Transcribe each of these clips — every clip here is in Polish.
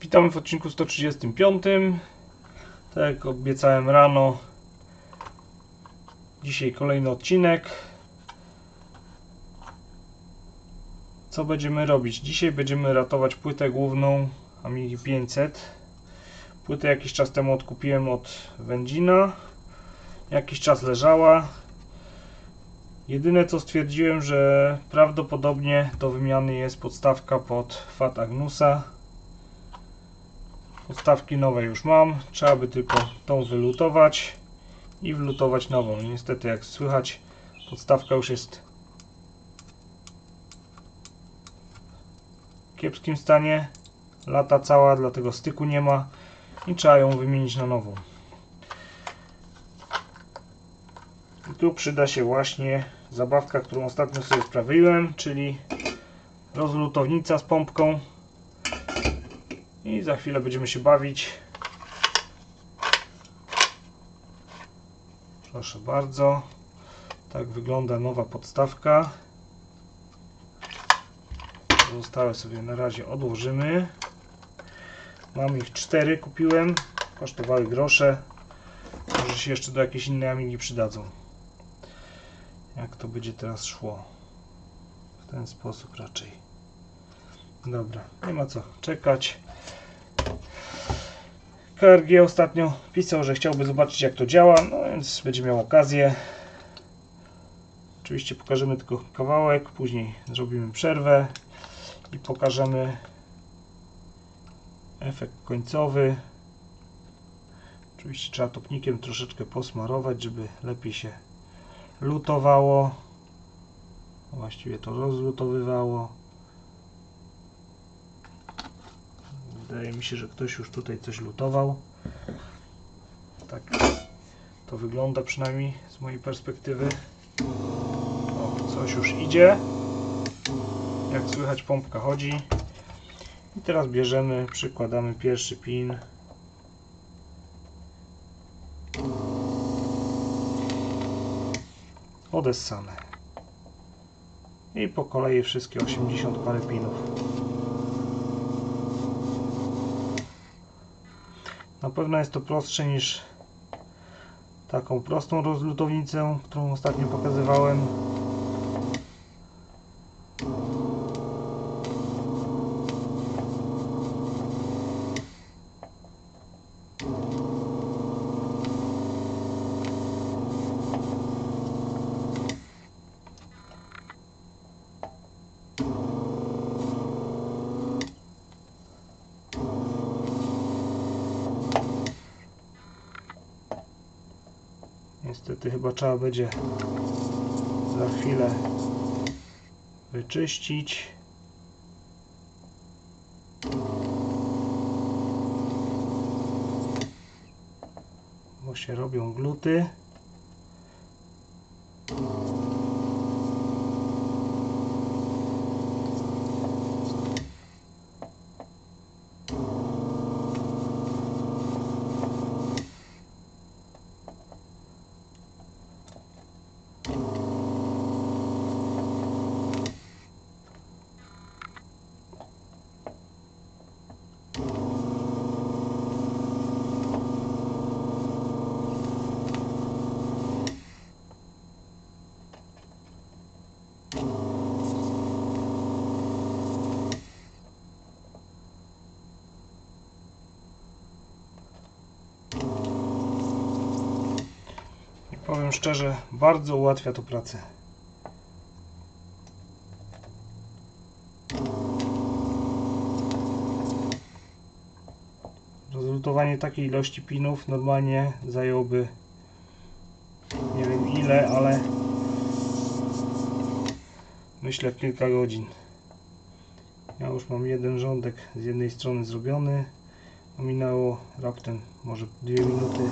Witamy w odcinku 135. Tak jak obiecałem rano, dzisiaj kolejny odcinek. Co będziemy robić? Dzisiaj będziemy ratować płytę główną Amigi 500. Płytę jakiś czas temu odkupiłem od Wędzina. Jakiś czas leżała. Jedyne co stwierdziłem, że prawdopodobnie do wymiany jest podstawka pod Fat Agnusa. Podstawki nowe już mam, trzeba by tylko tą wylutować i wlutować nową. Niestety jak słychać podstawka już jest w kiepskim stanie, lata cała, dlatego styku nie ma i trzeba ją wymienić na nową. I tu przyda się właśnie zabawka, którą ostatnio sobie sprawiłem, czyli rozlutownica z pompką i za chwilę będziemy się bawić. Proszę bardzo. Tak wygląda nowa podstawka. Pozostałe sobie na razie odłożymy. Mam ich cztery, kupiłem. Kosztowały grosze. Może się jeszcze do jakiejś innej amigi przydadzą. Jak to będzie teraz szło? W ten sposób raczej. Dobra, nie ma co czekać. KRG ostatnio pisał, że chciałby zobaczyć jak to działa, no więc będzie miał okazję. Oczywiście pokażemy tylko kawałek, później zrobimy przerwę i pokażemy efekt końcowy. Oczywiście trzeba topnikiem troszeczkę posmarować, żeby lepiej się lutowało. Właściwie to rozlutowywało. Wydaje mi się, że ktoś już tutaj coś lutował. Tak to wygląda przynajmniej z mojej perspektywy. O, coś już idzie. Jak słychać pompka chodzi. I teraz bierzemy, przykładamy pierwszy pin. Odessane. I po kolei wszystkie 80 parę pinów. Na pewno jest to prostsze niż taką prostą rozlutownicę, którą ostatnio pokazywałem. Niestety chyba trzeba będzie za chwilę wyczyścić. Bo się robią gluty. Powiem szczerze, bardzo ułatwia to pracę. Rozlutowanie takiej ilości pinów normalnie zajęłoby nie wiem ile, ale myślę kilka godzin. Ja już mam jeden rządek z jednej strony zrobiony. Minęło raptem może dwie minuty.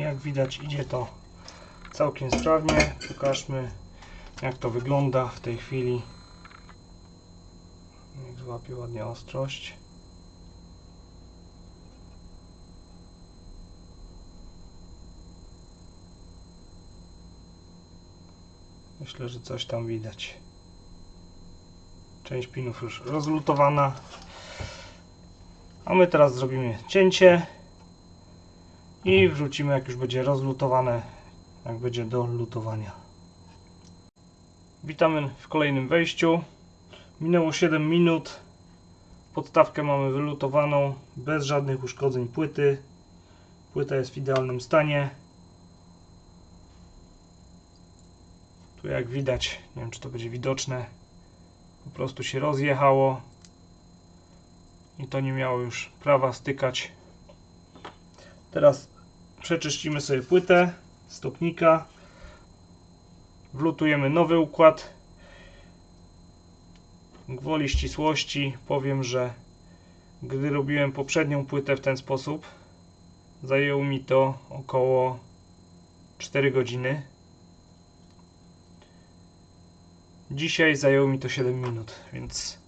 Jak widać idzie to całkiem sprawnie. Pokażmy jak to wygląda w tej chwili. Niech złapie ładnie ostrość. Myślę, że coś tam widać. Część pinów już rozlutowana. A my teraz zrobimy cięcie i wrócimy jak już będzie rozlutowane, jak będzie do lutowania. Witamy w kolejnym wejściu. Minęło 7 minut. Podstawkę mamy wylutowaną bez żadnych uszkodzeń płyty. Płyta jest w idealnym stanie. Tu jak widać, nie wiem czy to będzie widoczne, po prostu się rozjechało i to nie miało już prawa stykać. Teraz przeczyścimy sobie płytę stopnika, wlutujemy nowy układ. Gwoli ścisłości powiem, że gdy robiłem poprzednią płytę w ten sposób, zajęło mi to około 4 godziny. Dzisiaj zajęło mi to 7 minut, więc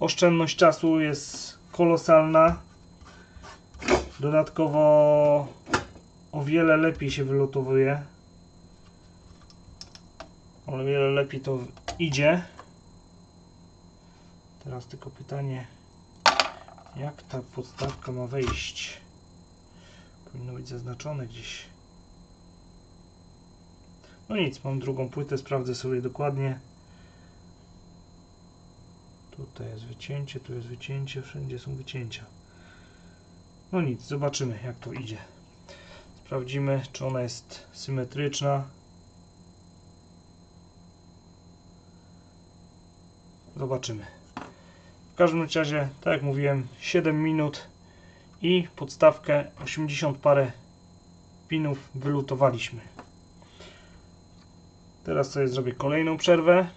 oszczędność czasu jest kolosalna. Dodatkowo o wiele lepiej się wylotowuje. O wiele lepiej to idzie. Teraz tylko pytanie, jak ta podstawka ma wejść? Powinno być zaznaczone gdzieś. No nic, mam drugą płytę, sprawdzę sobie dokładnie. Tutaj jest wycięcie, tu jest wycięcie, wszędzie są wycięcia. No nic, zobaczymy jak to idzie. Sprawdzimy, czy ona jest symetryczna. Zobaczymy. W każdym razie, tak jak mówiłem, 7 minut i podstawkę 80 parę pinów wylutowaliśmy. Teraz sobie zrobię kolejną przerwę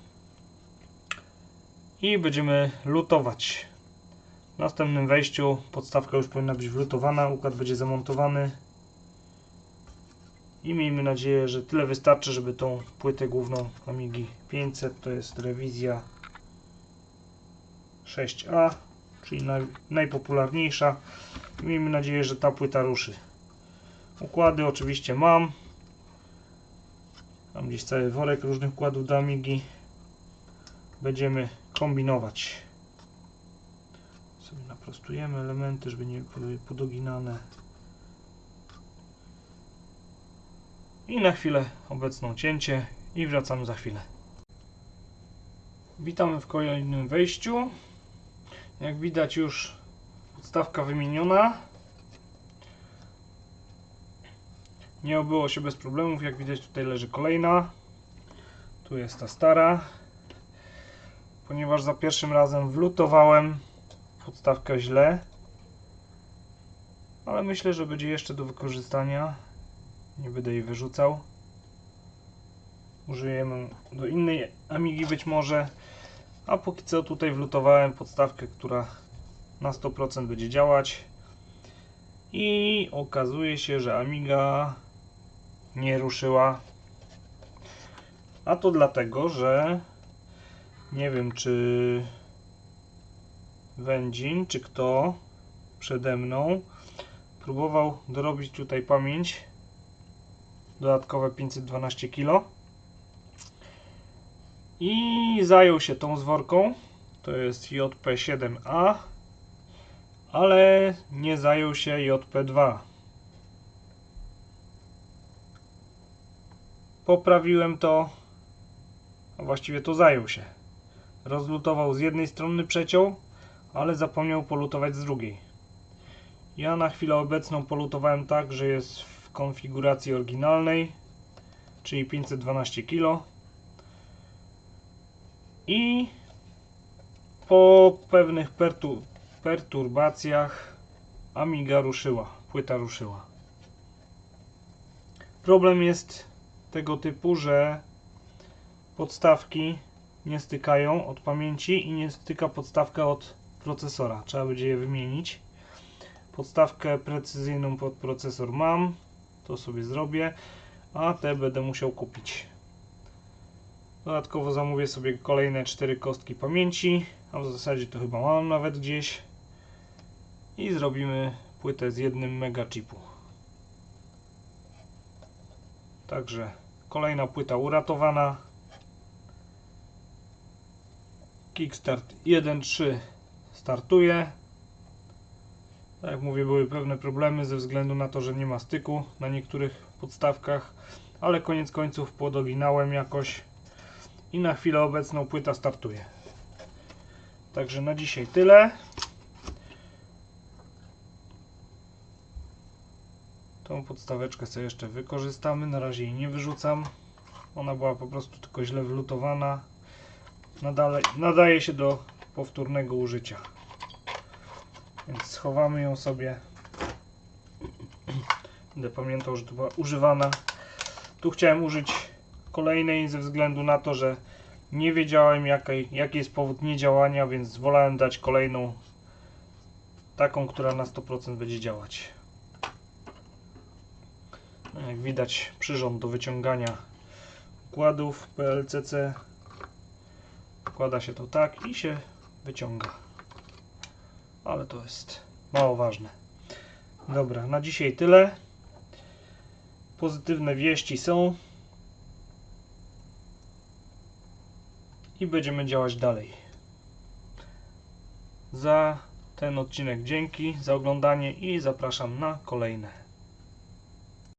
i będziemy lutować. W następnym wejściu podstawka już powinna być wlutowana, układ będzie zamontowany i miejmy nadzieję, że tyle wystarczy, żeby tą płytę główną Amigi 500 to jest rewizja 6A, czyli naj, najpopularniejsza. I miejmy nadzieję, że ta płyta ruszy. Układy oczywiście mam. Mam gdzieś cały worek różnych układów do Amigi. Będziemy kombinować. Sobie naprostujemy elementy, żeby nie były podoginane. I na chwilę obecną cięcie i wracamy za chwilę. Witamy w kolejnym wejściu. Jak widać już podstawka wymieniona. Nie obyło się bez problemów. Jak widać tutaj leży kolejna. Tu jest ta stara. Ponieważ za pierwszym razem wlutowałem podstawkę źle. Ale myślę, że będzie jeszcze do wykorzystania. Nie będę jej wyrzucał. Użyjemy do innej Amigi być może. A póki co tutaj wlutowałem podstawkę, która na 100% będzie działać. I okazuje się, że Amiga nie ruszyła. A to dlatego, że nie wiem czy Wędzin, czy kto przede mną próbował dorobić tutaj pamięć? Dodatkowe 512 kg i zajął się tą zworką. To jest JP7A ale nie zajął się JP2 poprawiłem to. A właściwie to zajął się. Rozlutował z jednej strony przeciął ale zapomniał polutować z drugiej ja na chwilę obecną polutowałem tak, że jest w konfiguracji oryginalnej, czyli 512 kg. I po pewnych pertu perturbacjach Amiga ruszyła, płyta ruszyła. Problem jest tego typu, że podstawki nie stykają od pamięci i nie styka podstawka od procesora. Trzeba będzie je wymienić. Podstawkę precyzyjną pod procesor mam. to sobie zrobię, a te będę musiał kupić. Dodatkowo zamówię sobie kolejne 4 kostki pamięci, a w zasadzie to chyba mam nawet gdzieś. I zrobimy płytę z jednym mega chipu. Także kolejna płyta uratowana. Kickstart 1.3 startuje. Tak jak mówię, były pewne problemy ze względu na to, że nie ma styku na niektórych podstawkach, ale koniec końców podoginałem jakoś i na chwilę obecną płyta startuje. Także na dzisiaj tyle. Tą podstaweczkę sobie jeszcze wykorzystamy. Na razie jej nie wyrzucam. Ona była po prostu tylko źle wlutowana. Nadale, nadaje się do powtórnego użycia. Więc schowamy ją sobie. Będę pamiętał, że to była używana. Tu chciałem użyć kolejnej ze względu na to, że nie wiedziałem jaki, jaki jest powód niedziałania, więc wolałem dać kolejną taką, która na 100% będzie działać. No, Jak widać przyrząd do wyciągania układów PLCC wkłada się to tak i się wyciąga. Ale to jest mało ważne. Dobra, na dzisiaj tyle. Pozytywne wieści są. I będziemy działać dalej. Za ten odcinek dzięki za oglądanie i zapraszam na kolejne.